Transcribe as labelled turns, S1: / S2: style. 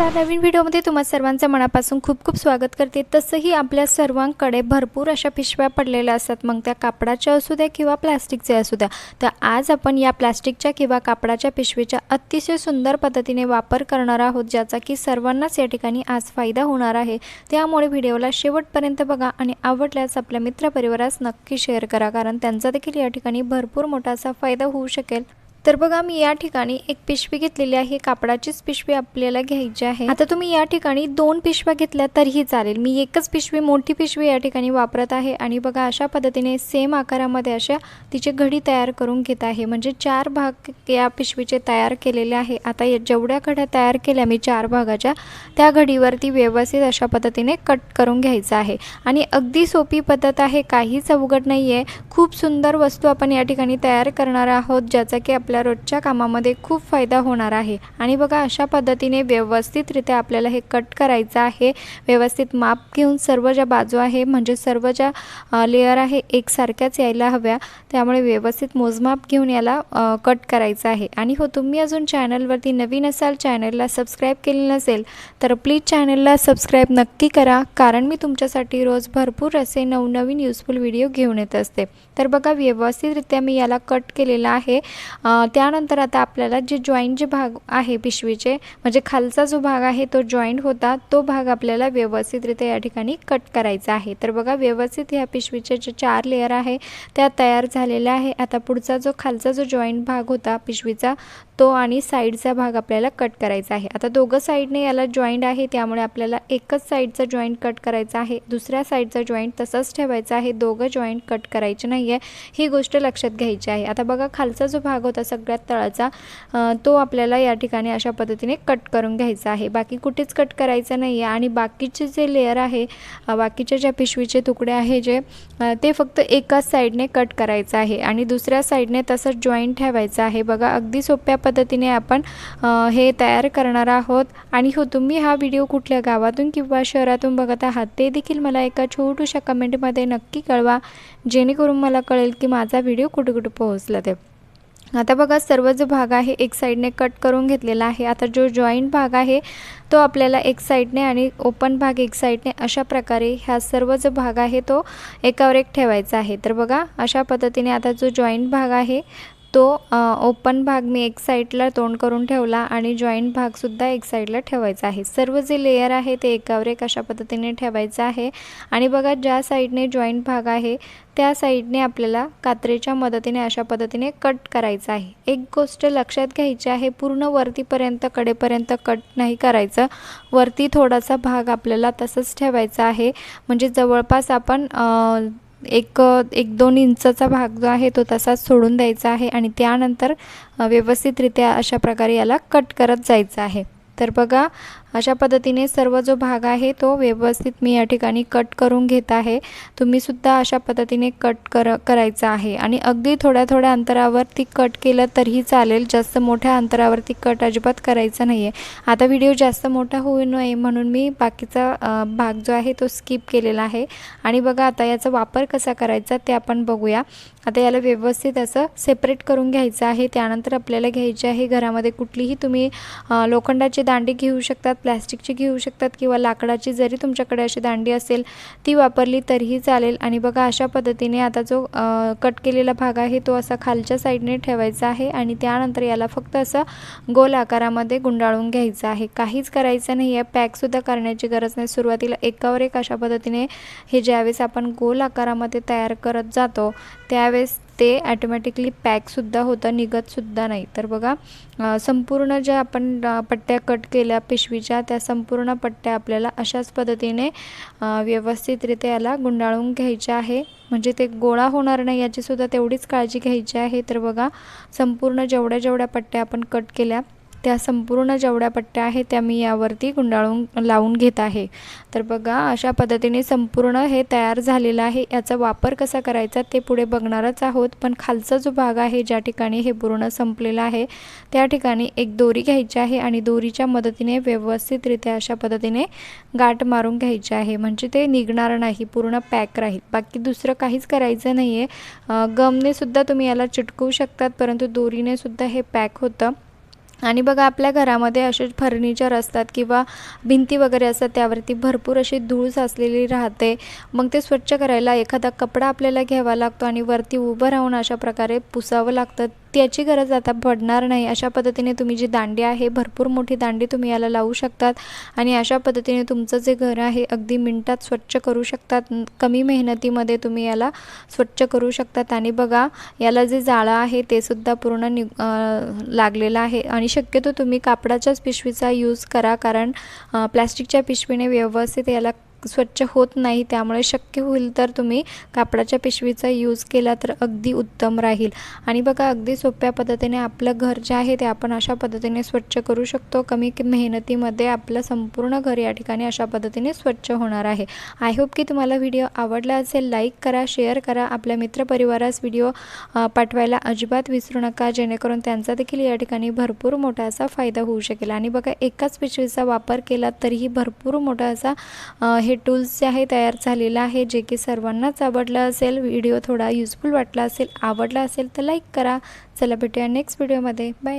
S1: नमस्कार नवीन व्हिडिओमध्ये तुम्हा सर्वांचं मनापासून खूप खूप स्वागत करते. तसंही आपल्या सर्वांकडे भरपूर अशा पिशव्या पडलेल्या असतात. मग त्या कापडाच्या असू द्या किंवा प्लास्टिकच्या असू द्या. तर आज आपण या प्लास्टिकच्या किंवा कापडाच्या पिशवीच्या अतिशय सुंदर पद्धतीने वापर करणार आहोत ज्याचा की सर्वांनाच या ठिकाणी आज फायदा होणार आहे. त्यामुळे व्हिडिओला शेवटपर्यंत बघा आणि आवडल्यास आपल्या मित्रपरिवारास नक्की शेअर करा कारण त्यांचा देखील या ठिकाणी भरपूर मोठा असा फायदा होऊ शकेल. तर बघा मी या ठिकाणी एक पिशवी घेतलेली आहे. कापडाचीच पिशवी आपल्याला घ्यायची आहे. आता तुम्ही या ठिकाणी दोन पिशव्या घेतल्या तरीही चालेल. मी एकच पिशवी मोठी पिशवी या ठिकाणी वापरत आहे. आणि बघा अशा पद्धतीने सेम आकारामध्ये अशा तिची घडी तयार करून घेत आहे. म्हणजे चार भाग या पिशवीचे तयार केलेले आहे. आता या जेवढ्या घड्या तयार केल्या मी चार भागाच्या त्या घडीवरती व्यवस्थित अशा पद्धतीने कट करून घ्यायचं आहे. आणि अगदी सोपी पद्धत आहे. काहीच अवघड नाही आहे खूप सुंदर वस्तू आपण या ठिकाणी तयार करणार आहोत ज्याचा की आपल्या रोजच्या कामामध्ये खूप फायदा होणार आहे. आणि बघा अशा पद्धतीने व्यवस्थितरित्या आपल्याला हे कट करायचं आहे. व्यवस्थित माप घेऊन सर्व ज्या बाजू आहे म्हणजे सर्व ज्या लेअर आहे एकसारख्याच यायला हव्या. त्यामुळे व्यवस्थित मोजमाप घेऊन याला कट करायचं आहे. आणि हो तुम्ही अजून चॅनलवरती नवीन असाल चॅनलला सबस्क्राईब केले नसेल तर प्लीज चॅनलला सबस्क्राईब नक्की करा. कारण मी तुमच्यासाठी रोज भरपूर असे नवनवीन युजफुल व्हिडिओ घेऊन येत असते. तर बघा व्यवस्थितरित्या मी याला कट केलेला आहे. त्यानंतर आता आपल्याला जे जॉईंट जे भाग आहे पिशवीचे म्हणजे खालचा जो भाग आहे तो जॉईंट होता तो भाग आपल्याला व्यवस्थितरित्या या ठिकाणी कट करायचा आहे. तर बघा व्यवस्थित ह्या पिशवीचे जे चार लेअर आहे त्या तयार झालेल्या आहे. आता पुढचा जो खालचा जो जॉईंट भाग होता पिशवीचा तो आणि साईडचा भाग आपल्याला कट करायचा आहे. आता दोघं साईडने याला जॉईंट आहे त्यामुळे आपल्याला एकच साईडचा जॉईंट कट करायचा आहे. दुसऱ्या साईडचा जॉईंट तसंच ठेवायचा आहे. दोघं जॉईंट कट करायचे नाही आहे ही गोष्ट लक्षात घ्यायची आहे. आता बघा खालचा जो भाग होता सगळ्यात तळाचा तो आपल्याला या ठिकाणी अशा पद्धतीने कट करून घ्यायचा आहे. बाकी कुठेच कट करायचं नाही आहे आणि बाकीचे जे लेअर आहे बाकीचे ज्या पिशवीचे तुकडे आहे जे ते फक्त एकाच साईडने कट करायचं आहे. आणि दुसऱ्या साईडने तसंच जॉईंट ठेवायचं आहे. बघा अगदी सोप्या पद्धतीने आपण हे तयार करणार आहोत. आणि हो तुम्ही हा व्हिडिओ कुठल्या गावातून किंवा शहरातून बघत आहात ते देखील मला एका छोटूशा कमेंटमध्ये नक्की कळवा जेणेकरून मला कळेल की माझा व्हिडिओ कुठे कुठे पोहोचला ते. आता बघा सर्व जो भाग आहे एक साईडने कट करून घेतलेला आहे. आता जो जॉईंट भाग आहे तो आपल्याला एक साईडने आणि ओपन भाग एक साईडने अशा प्रकारे ह्या सर्व जो भाग आहे तो एकावर एक ठेवायचा आहे. तर बघा अशा पद्धतीने आता जो जॉईंट भाग आहे तो ओपन भाग मी एक साईडला तोंड करून ठेवला आणि जॉईंट भागसुद्धा एक साईडला ठेवायचा आहे. सर्व जे लेयर आहे ते एकावर एक अशा पद्धतीने ठेवायचं आहे. आणि बघा ज्या साईडने जॉईंट भाग आहे त्या साईडने आपल्याला कात्रेच्या मदतीने अशा पद्धतीने कट करायचं आहे. एक गोष्ट लक्षात घ्यायची आहे पूर्ण वरतीपर्यंत कडेपर्यंत कट नाही करायचं. वरती थोडासा भाग आपल्याला तसंच ठेवायचा आहे. म्हणजे जवळपास आपण एक एक दोन इंचाचा भाग जो आहे तो तसाच सोडून द्यायचा आहे आणि त्यानंतर व्यवस्थितरित्या अशा प्रकारे याला कट करत जायचं आहे. तर बघा अशा पद्धतीने सर्व जो भाग आहे तो व्यवस्थित मी या ठिकाणी कट करून घेत आहे. तुम्हीसुद्धा अशा पद्धतीने कट कर करायचं आहे. आणि अगदी थोड्या थोड्या अंतरावरती कट केलं तरीही चालेल. जास्त मोठ्या अंतरावरती कट अजिबात करायचं नाही आहे आता व्हिडिओ जास्त मोठा होऊ नये म्हणून मी बाकीचा भाग जो आहे तो स्किप केलेला आहे. आणि बघा आता याचा वापर कसा करायचा ते आपण बघूया. आता याला व्यवस्थित असं सेपरेट करून घ्यायचं आहे. त्यानंतर आपल्याला घ्यायचे आहे घरामध्ये कुठलीही तुम्ही लोखंडाची दांडी घेऊ शकतात. प्लॅस्टिकची घेऊ शकतात किंवा लाकडाची जरी तुमच्याकडे अशी दांडी असेल ती वापरली तरीही चालेल. आणि बघा अशा पद्धतीने आता जो कट केलेला भाग आहे तो असा खालच्या साईडने ठेवायचा आहे आणि त्यानंतर याला फक्त असं गोल आकारामध्ये गुंडाळून घ्यायचं आहे. काहीच करायचं नाही आहे. पॅकसुद्धा करण्याची गरज नाही. सुरुवातीला एकावर एक अशा पद्धतीने हे ज्यावेळेस आपण गोल आकारामध्ये तयार करत जातो त्यावेळेस ते ॲटोमॅटिकली पॅकसुद्धा होतं निघतसुद्धा नाही. तर बघा संपूर्ण ज्या आपण पट्ट्या कट केल्या पिशवीच्या त्या संपूर्ण पट्ट्या आपल्याला अशाच पद्धतीने व्यवस्थितरित्या याला गुंडाळून घ्यायच्या आहे. म्हणजे ते गोळा होणार नाही याचीसुद्धा तेवढीच काळजी घ्यायची आहे. तर बघा संपूर्ण जेवढ्या जेवढ्या पट्ट्या आपण कट केल्या त्या संपूर्ण जेवढ्या पट्ट्या आहेत त्या मी यावरती गुंडाळून लावून घेत आहे. तर बघा अशा पद्धतीने संपूर्ण हे तयार झालेलं आहे. याचा वापर कसा करायचा ते पुढे बघणारच आहोत. पण खालचा जो भाग आहे ज्या ठिकाणी हे पूर्ण संपलेलं आहे त्या ठिकाणी एक दोरी घ्यायची आहे आणि दोरीच्या मदतीने व्यवस्थितरित्या अशा पद्धतीने गाठ मारून घ्यायची आहे. म्हणजे ते निघणार नाही पूर्ण पॅक राहील. बाकी दुसरं काहीच करायचं नाही आहे गमने सुद्धा तुम्ही याला चिटकवू शकतात परंतु दोरीने सुद्धा हे पॅक होतं. आणि बघा आपल्या घरामध्ये असे फर्निचर असतात किंवा भिंती वगैरे असतात त्यावरती भरपूर अशी धूळ साचलेली राहते. मग ते स्वच्छ करायला एखादा कपडा आपल्याला घ्यावा लागतो आणि वरती उभं राहून अशा प्रकारे पुसावं लागतं. त्याची गरज आता पडणार नाही. अशा पद्धतीने तुम्ही जी दांडी आहे भरपूर मोठी दांडी तुम्ही याला लावू शकतात आणि अशा पद्धतीने तुमचं जे घर आहे अगदी मिनटात स्वच्छ करू शकतात. कमी मेहनतीमध्ये तुम्ही याला स्वच्छ करू शकतात. आणि बघा याला जे जाळं आहे ते सुद्धा पूर्ण नि लागलेलं आहे. आणि शक्यतो तुम्ही कापडाच्याच पिशवीचा यूज करा. कारण प्लॅस्टिकच्या पिशवीने व्यवस्थित याला स्वच्छ होत नाही त्यामुळे शक्य होईल तर तुम्ही कापडाच्या पिशवीचा यूज केला तर अगदी उत्तम राहील. आणि बघा अगदी सोप्या पद्धतीने आपलं घर जे आहे ते आपण अशा पद्धतीने स्वच्छ करू शकतो. कमी मेहनतीमध्ये आपलं संपूर्ण घर या ठिकाणी अशा पद्धतीने स्वच्छ होणार आहे. आय होप की तुम्हाला व्हिडिओ आवडला असेल. लाईक करा शेअर करा. आपल्या मित्रपरिवारास व्हिडिओ पाठवायला अजिबात विसरू नका. जेणेकरून त्यांचा देखील या ठिकाणी भरपूर मोठा असा फायदा होऊ शकेल. आणि बघा एकाच पिशवीचा वापर केला तरीही भरपूर मोठा असा हे हे टूल्स जे आहे तयार झालेलं आहे जे की सर्वांनाच आवडलं असेल व्हिडिओ थोडा युजफुल वाटला असेल आवडला असेल तर लाईक करा. चला भेटूया नेक्स्ट व्हिडिओमध्ये बाय